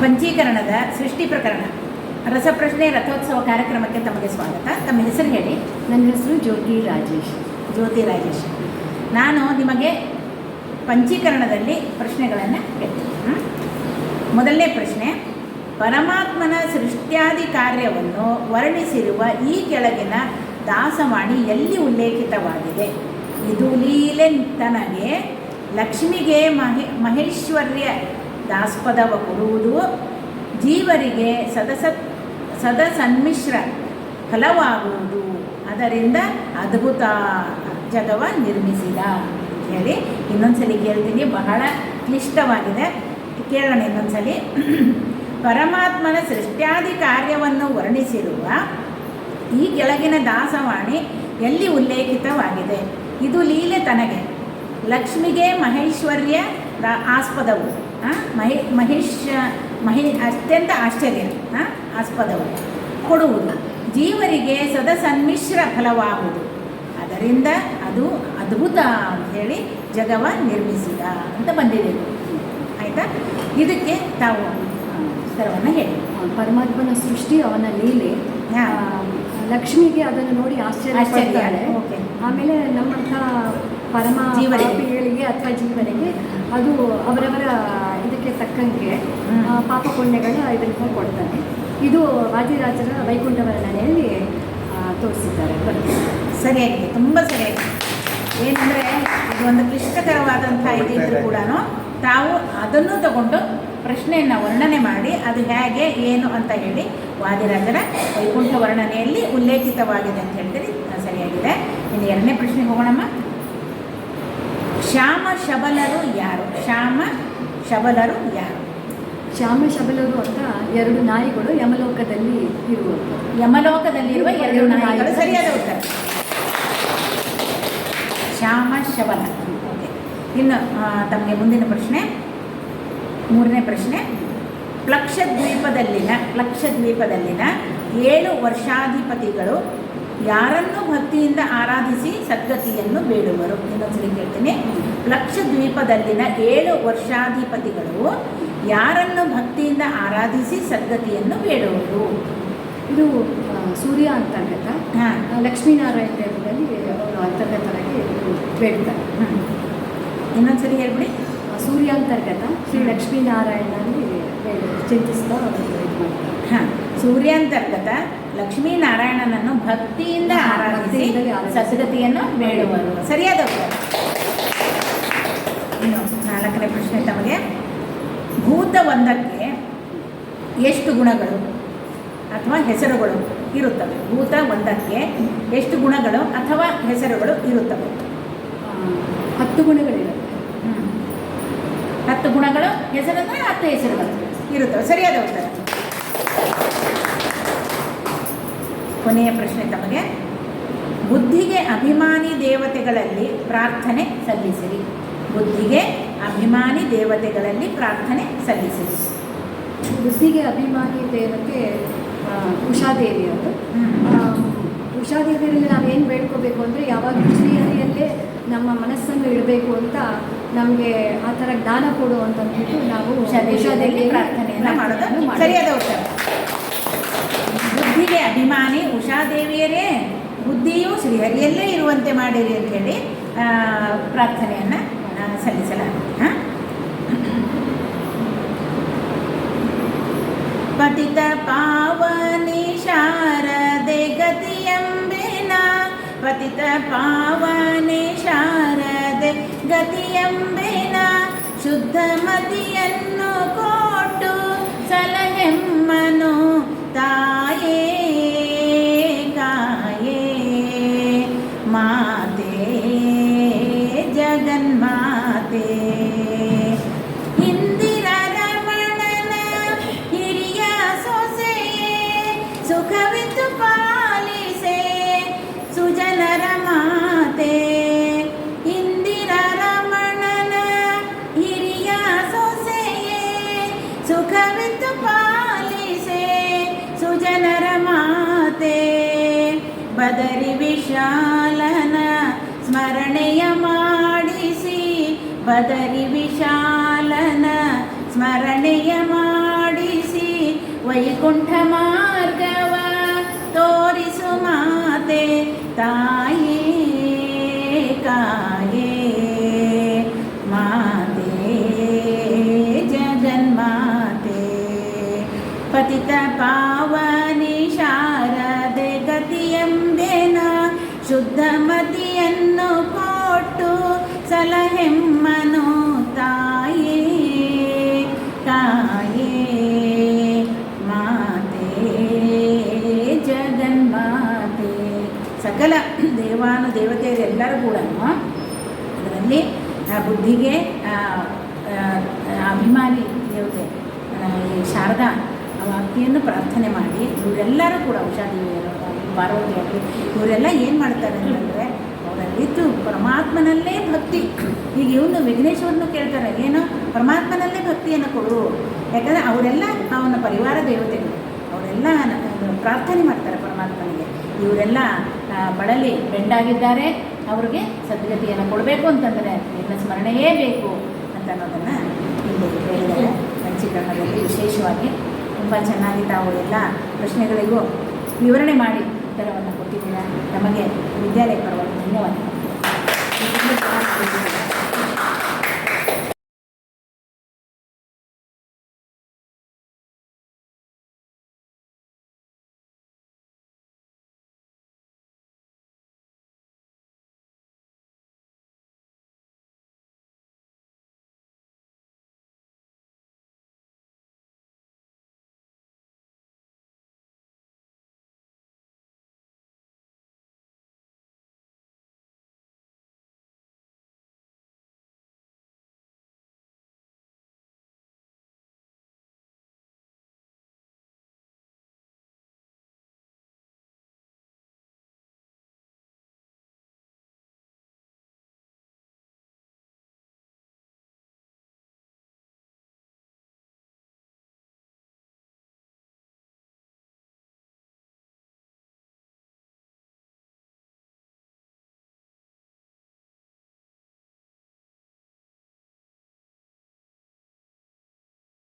ಪಂಚೀಕರಣದ ಸೃಷ್ಟಿ ಪ್ರಕರಣ. ರಸಪ್ರಶ್ನೆ ರಥೋತ್ಸವ ಕಾರ್ಯಕ್ರಮಕ್ಕೆ ತಮಗೆ ಸ್ವಾಗತ. ತಮ್ಮ ಹೆಸರು ಹೇಳಿ. ನನ್ನ ಹೆಸರು ಜ್ಯೋತಿ ರಾಜೇಶ್. ಜ್ಯೋತಿ ರಾಜೇಶ್. ನಾನು ನಿಮಗೆ ಪಂಚೀಕರಣದಲ್ಲಿ ಪ್ರಶ್ನೆಗಳನ್ನು ಕೇಳ್ತೀನಿ? ಮೊದಲನೇ ಪ್ರಶ್ನೆ ಪರಮಾತ್ಮನ ಸೃಷ್ಟ್ಯಾದಿ ಕಾರ್ಯವನ್ನು ವರ್ಣಿಸಿರುವ ಈ ಕೆಳಗಿನ ದಾಸವಾಣಿ ಎಲ್ಲಿ ಉಲ್ಲೇಖಿತವಾಗಿದೆ? ಇದು ಲೀಲೆ ತನಗೆ ಲಕ್ಷ್ಮಿಗೆ ಮಹಿ ಮಹೇಶ್ವರ್ಯ ದಾಸ್ಪದವ ಕೊಡುವುದು ಜೀವರಿಗೆ ಸದಸ ಸದಸನ್ಮಿಶ್ರ ಫಲವಾಗುವುದು. ಅದರಿಂದ ಅದ್ಭುತ ಜಗವ ನಿರ್ಮಿಸಿದ ಹೇಳಿ ಇನ್ನೊಂದ್ಸಲಿ ಕೇಳ್ತೀನಿ. ಬಹಳ ಕ್ಲಿಷ್ಟವಾಗಿದೆ. ಕೇಳೋಣ ಇನ್ನೊಂದ್ಸಲಿ. ಪರಮಾತ್ಮನ ಸೃಷ್ಟ್ಯಾದಿ ಕಾರ್ಯವನ್ನು ವರ್ಣಿಸಿರುವ ಈ ಕೆಳಗಿನ ದಾಸವಾಣಿ ಎಲ್ಲಿ ಉಲ್ಲೇಖಿತವಾಗಿದೆ? ಇದು ಲೀಲೆ ತನಗೆ. ಲಕ್ಷ್ಮಿಗೆ ಮಹೇಶ್ವರ್ಯ ಆಸ್ಪದವು. ಮಹೇ ಮಹೇಶ್ ಮಹಿ ಅತ್ಯಂತ ಆಶ್ಚರ್ಯ ಆಸ್ಪದವು. ಕೊಡುವುದು. ಜೀವರಿಗೆ ಸದಸನ್ಮಿಶ್ರ ಫಲವಾಗುವುದು. ಅದರಿಂದ ಅದು ಅದ್ಭುತ ಅಂತ ಹೇಳಿ ಜಗವ ನಿರ್ಮಿಸಿದ ಅಂತ ಬಂದಿದೆ. ಆಯಿತಾ? ಇದಕ್ಕೆ ತಾವು ಉತ್ತರವನ್ನು ಹೇಳಿ. ಪರಮಾತ್ಮನ ಸೃಷ್ಟಿ ಅವನ ಲೀಲೆ. ಲಕ್ಷ್ಮಿಗೆ ಅದನ್ನು ನೋಡಿ ಆಶ್ಚರ್ಯ. ಆಮೇಲೆ ನಮ್ಮಂಥ ಪರಮ ಜೀವರಿಗೆ. ಅಥವಾ ಜೀವನಿಗೆ ಅದು ಅವರವರ ಇದಕ್ಕೆ ತಕ್ಕಂಗೆ. ಆ, ಪಾಪ ಪುಣ್ಯಗಳ ಇದನ್ನು ಕೊಡ್ತಾರೆ ಇದು ವಾದಿರಾಜರ ವೈಕುಂಠ ವರ್ಣನೆಯಲ್ಲಿ ತೋರಿಸಿದ್ದಾರೆ. ಸರಿಯಾಗಿದೆ. ತುಂಬ ಸರಿಯಾಗಿದೆ. ಏನಂದರೆ ಇದು ಒಂದು ಕ್ಲಿಷ್ಟಕರವಾದಂಥ ಇದ್ದರೂ ಕೂಡ ತಾವು ಅದನ್ನು ತಗೊಂಡು ಪ್ರಶ್ನೆಯನ್ನು ವರ್ಣನೆ ಮಾಡಿ ಅದು ಹೇಗೆ ಏನು ಅಂತ ಹೇಳಿ ವಾದಿರಾಜರ ವೈಕುಂಠ ವರ್ಣನೆಯಲ್ಲಿ ಉಲ್ಲೇಖಿತವಾಗಿದೆ ಅಂತ ಹೇಳ್ತೀರಿ. ಆ, ಸರಿಯಾಗಿದೆ. ಇನ್ನು ಎರಡನೇ ಪ್ರಶ್ನೆಗೆ ಹೋಗೋಣಮ್ಮ. ಶ್ಯಾಮ ಶಬಲರು ಯಾರು? ಶ್ಯಾಮ ಶಬಲರು ಯಾರು? ಶ್ಯಾಮ ಶಬಲರು ಅಂತ ಎರಡು ನಾಯಿಗಳು ಯಮಲೋಕದಲ್ಲಿ ಇರುವುದು ಯಮಲೋಕದಲ್ಲಿರುವ ಎರಡು ನಾಯಿಗಳು ಸರಿಯಾದ ಉತ್ತರ. ಶ್ಯಾಮ ಶಬಲ. ಓಕೆ. ಇನ್ನು ತಮಗೆ ಮುಂದಿನ ಪ್ರಶ್ನೆ. ಮೂರನೇ ಪ್ರಶ್ನೆ. ಪ್ಲಕ್ಷದ್ವೀಪದಲ್ಲಿನ ಪ್ಲಕ್ಷದ್ವೀಪದಲ್ಲಿನ ಏಳು ವರ್ಷಾಧಿಪತಿಗಳು ಯಾರನ್ನು ಭಕ್ತಿಯಿಂದ ಆರಾಧಿಸಿ ಸದ್ಗತಿಯನ್ನು ಬೇಡುವರು? ಇನ್ನೊಂದ್ಸಲಿ ಕೇಳ್ತೀನಿ. ಲಕ್ಷದ್ವೀಪದಲ್ಲಿನ ಏಳು ವರ್ಷಾಧಿಪತಿಗಳು ಯಾರನ್ನು ಭಕ್ತಿಯಿಂದ ಆರಾಧಿಸಿ ಸದ್ಗತಿಯನ್ನು ಬೇಡುವರು ಇದು ಸೂರ್ಯ ಅಂತರ್ಗತ ಲಕ್ಷ್ಮೀನಾರಾಯಣ ದೇವರಲ್ಲಿ ಅವರು ಅಂತರ್ಗತರಾಗಿ ಬೇಡ್ತಾರೆ. ಇನ್ನೊಂದ್ಸರಿ ಹೇಳ್ಬಿಡಿ. ಸೂರ್ಯ ಅಂತರ್ಗತ ಶ್ರೀ ಲಕ್ಷ್ಮೀನಾರಾಯಣನಲ್ಲಿ ಚಿಂತಿಸ್ತಾ ಅವರು ಹಾಂ. ಸೂರ್ಯಾಂತರ್ಗತ ಲಕ್ಷ್ಮೀನಾರಾಯಣನನ್ನು ಭಕ್ತಿಯಿಂದ ಆರಾಧಿಸಿ. ಸದ್ಗತಿಯನ್ನು ಬೇಡುವರು. ಸರಿಯಾದ ಉತ್ತರ ಇನ್ನು ನಾಲ್ಕನೇ ಪ್ರಶ್ನೆ ತಮಗೆ. ಭೂತ ಒಂದಕ್ಕೆ ಎಷ್ಟು ಗುಣಗಳು ಅಥವಾ ಹೆಸರುಗಳು ಇರುತ್ತವೆ? ಭೂತ ಒಂದಕ್ಕೆ ಎಷ್ಟು ಗುಣಗಳು ಅಥವಾ ಹೆಸರುಗಳು ಇರುತ್ತವೆ? ಹತ್ತು ಗುಣಗಳಿರುತ್ತೆ ಹ್ಞೂ ಹತ್ತು ಗುಣಗಳು ಹೆಸರಂದರೆ ಹತ್ತು ಹೆಸರುಗಳು ಇರುತ್ತವೆ. ಸರಿಯಾದ ಉತ್ತರ. ಕೊನೆಯ ಪ್ರಶ್ನೆ ತಮಗೆ. ಬುದ್ಧಿಗೆ ಅಭಿಮಾನಿ ದೇವತೆಗಳಲ್ಲಿ ಪ್ರಾರ್ಥನೆ ಸಲ್ಲಿಸಿರಿ. ಬುದ್ಧಿಗೆ ಅಭಿಮಾನಿ ದೇವತೆಗಳಲ್ಲಿ ಪ್ರಾರ್ಥನೆ ಸಲ್ಲಿಸಿರಿ. ಬುದ್ಧಿಗೆ ಅಭಿಮಾನಿ ದೇವತೆ ಉಷಾದೇವಿ ಅವರು. ಉಷಾದೇವಿಯಲ್ಲಿ ನಾವು ಏನು ನಾವೇನು ಬೇಡ್ಕೋಬೇಕು ಅಂದರೆ ಯಾವಾಗಲೂ ಶ್ರೀಹರಿಯಲ್ಲೇ ನಮ್ಮ ಮನಸ್ಸನ್ನು ಇಡಬೇಕು ಅಂತ ನಮಗೆ ಆ ಥರ ಜ್ಞಾನ ಕೊಡು ಅಂತಂದ್ಬಿಟ್ಟು ನಾವು ಉಷಾದೇವಿ ಪ್ರಾರ್ಥನೆಯನ್ನು ಮಾಡೋದನ್ನು ಮಾಡೋದು. ಸರಿಯಾದ ಉತ್ತರ. ಬುದ್ಧಿಗೆ ಅಭಿಮಾನಿ ಉಷಾದೇವಿಯರೇ ಬುದ್ಧಿಯು ಶ್ರೀಹರಿಯಲ್ಲೇ ಇರುವಂತೆ ಮಾಡಿರಿ ಅಂತ ಹೇಳಿ ಆ, ಪ್ರಾರ್ಥನೆಯನ್ನು ಸಲ್ಲಿಸಲಾಗುತ್ತೆ ಹಾಂ? ಪತಿತ ಪಾವನಿ ಶಾರದೆ ಗತಿಯಂಬೆನ ಪತಿತ ಪಾವನಿ ಶಾರದೆ ಗತಿಯಂಬೆನ ಶುದ್ಧ ಮತಿಯನ್ನು ಕೊಟ್ಟು ಸಲಹೆಮ್ಮನು ತಾಯೇ ಮಾತೆ ಬದರಿ ವಿಶಾಲನ ಸ್ಮರಣೆಯ ಮಾಡಿಸಿ ಬದರಿ ವಿಶಾಲನ ಸ್ಮರಣೆಯ ಮಾಡಿಸಿ ವೈಕುಂಠ ಮಾರ್ಗವ ಸಕಲ ದೇವಾನು ದೇವತೆಯರೆಲ್ಲರೂ ಕೂಡ ಅದರಲ್ಲಿ ಬುದ್ಧಿಗೆ ಅಭಿಮಾನಿ ದೇವತೆ ಶಾರದಾ ಆ ಅಕ್ಕಿಯನ್ನು ಪ್ರಾರ್ಥನೆ ಮಾಡಿ, ಇವರೆಲ್ಲರೂ ಕೂಡ ಔಷಧಿಯರು ಪಾರ್ವತಿ ಆಗಲಿ ಇವರೆಲ್ಲ ಏನು ಮಾಡ್ತಾರೆ ಅಂತಂದರೆ ಅವರಲ್ಲಿದ್ದು ಪರಮಾತ್ಮನಲ್ಲೇ ಭಕ್ತಿ. ಈಗ ಇವನು ವಿಘ್ನೇಶ್ವರನು ಕೇಳ್ತಾರೆ, ಏನು ಪರಮಾತ್ಮನಲ್ಲೇ ಭಕ್ತಿಯನ್ನು ಕೊಡು. ಯಾಕಂದರೆ ಅವರೆಲ್ಲ ಅವನ ಪರಿವಾರ ದೇವತೆಗಳು. ಅವರೆಲ್ಲ ಪ್ರಾರ್ಥನೆ ಮಾಡ್ತಾರೆ ಪರಮಾತ್ಮನಿಗೆ. ಇವರೆಲ್ಲ ಬಳಲಿ ಬೆಂಡಾಗಿದ್ದಾರೆ, ಅವ್ರಿಗೆ ಸದ್ಗತಿಯನ್ನು ಕೊಡಬೇಕು ಅಂತಂದರೆ ನಿಮ್ಮ ಸ್ಮರಣೆಯೇ ಬೇಕು ಅಂತ ಅನ್ನೋದನ್ನು ಇಲ್ಲಿ ಹೇಳಿದ್ದಾರೆ. ಚಿತ್ರಣದಲ್ಲಿ ವಿಶೇಷವಾಗಿ ತುಂಬ ಚೆನ್ನಾಗಿ ತಾವು ಎಲ್ಲ ಪ್ರಶ್ನೆಗಳಿಗೂ ವಿವರಣೆ ಮಾಡಿ ಉತ್ತರವನ್ನು ಕೊಟ್ಟಿದ್ದೀರಾ. ನಮಗೆ ವಿದ್ಯಾಲಯ ಪರವಾಗಿ ಧನ್ಯವಾದ